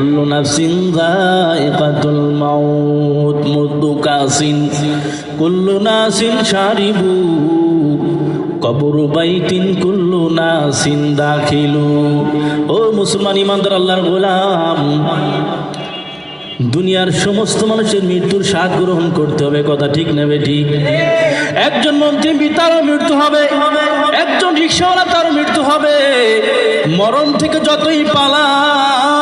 কুল্লু নাফসিন যায়িকাতুল মাউত মুদ্দু Kachin কুল্লু নাসিন শারিবু কবরু বাইতিন কুল্লু নাসিন দাখিলু ও মুসলমান ইমানদার আল্লাহর গোলাম, দুনিয়ার সমস্ত মানুষের মৃত্যুর স্বাদ গ্রহণ করতে হবে, কথা ঠিক নেবে ঠিক? একজন মন্ত্রী তারও মৃত্যু হবে, একজন রিক্সাওয়ালা তারও মৃত্যু হবে। মরণ থেকে যতই পালাও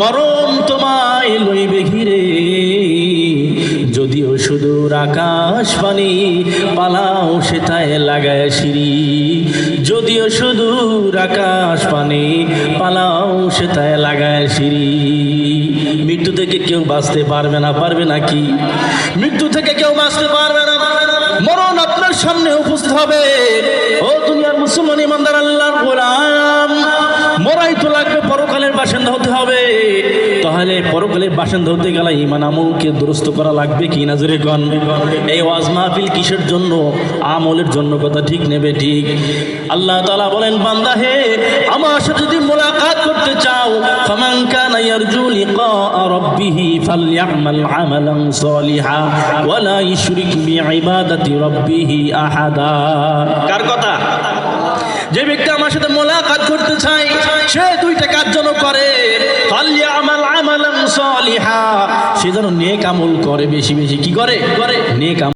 মরণ তোমায় লইবে ঘিরে। যদিও সুদূর আকাশ পানি পালাও সেটায় লাগায় সিঁড়ি। যদিও সুদূর আকাশ পানি পালাও সেটায় লাগায় সিঁড়ি। মৃত্যু থেকে কেউ বাঁচতে পারবে না পারবে না কি? মৃত্যু থেকে কেউ বাঁচতে পারবে না। মরণ আপনার সামনে উপস্থিত হবে। ও দুনিয়ার মুসলমান ইমানদার, আল্লাহর গোলাম। মরাই তো লাগবে পরকালের বাসিন্দা তাহলে পরকালের বাসিন্দা হতে গেলে ইমান আমলকে দুরস্ত করা লাগবে কি না জোরে গন এই ওয়াজ মাহফিল কিসের জন্য? আমলের জন্য কথা ঠিক নেবে ঠিক। আল্লাহ তাআলা বলেন, বান্দা হে, আমার সাথে যদি মোলাকাত করতে চাও, ফামান কানা ইয়ারজু লিকা রাব্বিহ ফালইআমাল আমালান সালিহা ওয়া লা ইশরিক বিইবাদাতি রাব্বিহ আহাদা। কার কথা? যে ব্যক্তি আমার সাথে মোলাকাত করতে চায়, সে আমালান সালিহা। সে যেন নেক আমল করে বেশি বেশি। কি করে? করে নেক